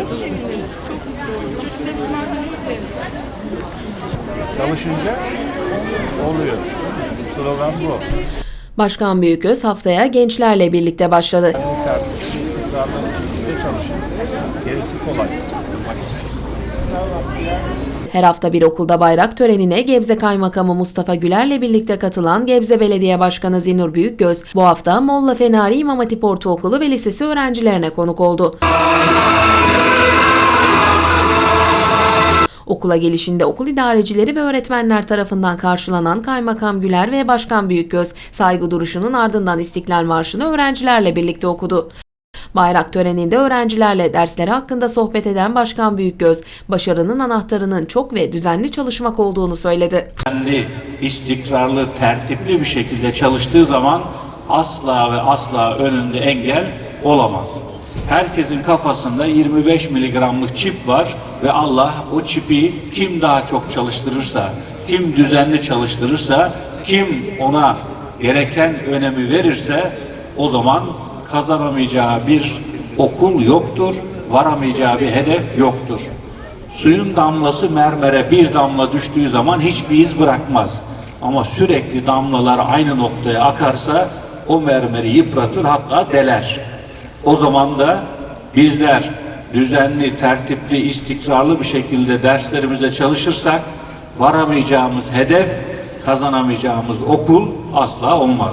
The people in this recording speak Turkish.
Çok seviniriz. Çok mutlu oluruz. Çocuklarımızın ardından verin. Çalışınca oluyor. Slogan bu. Başkan Büyüköz haftaya gençlerle birlikte başladı. Her hafta bir okulda bayrak törenine Gebze Kaymakamı Mustafa Güler'le birlikte katılan Gebze Belediye Başkanı Zinur Büyükgöz, bu hafta Molla Fenari İmam Hatip Ortaokulu ve Lisesi öğrencilerine konuk oldu. Okula gelişinde okul idarecileri ve öğretmenler tarafından karşılanan Kaymakam Güler ve Başkan Büyükgöz saygı duruşunun ardından İstiklal Marşı'nı öğrencilerle birlikte okudu. Bayrak töreninde öğrencilerle dersleri hakkında sohbet eden Başkan Büyükgöz, başarının anahtarının çok ve düzenli çalışmak olduğunu söyledi. kendi istikrarlı, tertipli bir şekilde çalıştığı zaman asla ve asla önünde engel olamaz. Herkesin kafasında 25 miligramlık çip var ve Allah o çipi kim daha çok çalıştırırsa, kim düzenli çalıştırırsa, kim ona gereken önemi verirse o zaman kazanamayacağı bir okul yoktur, varamayacağı bir hedef yoktur. Suyun damlası mermere bir damla düştüğü zaman hiçbir iz bırakmaz. Ama sürekli damlalar aynı noktaya akarsa o mermeri yıpratır hatta deler. O zaman da bizler düzenli, tertipli, istikrarlı bir şekilde derslerimize çalışırsak varamayacağımız hedef, kazanamayacağımız okul asla olmaz.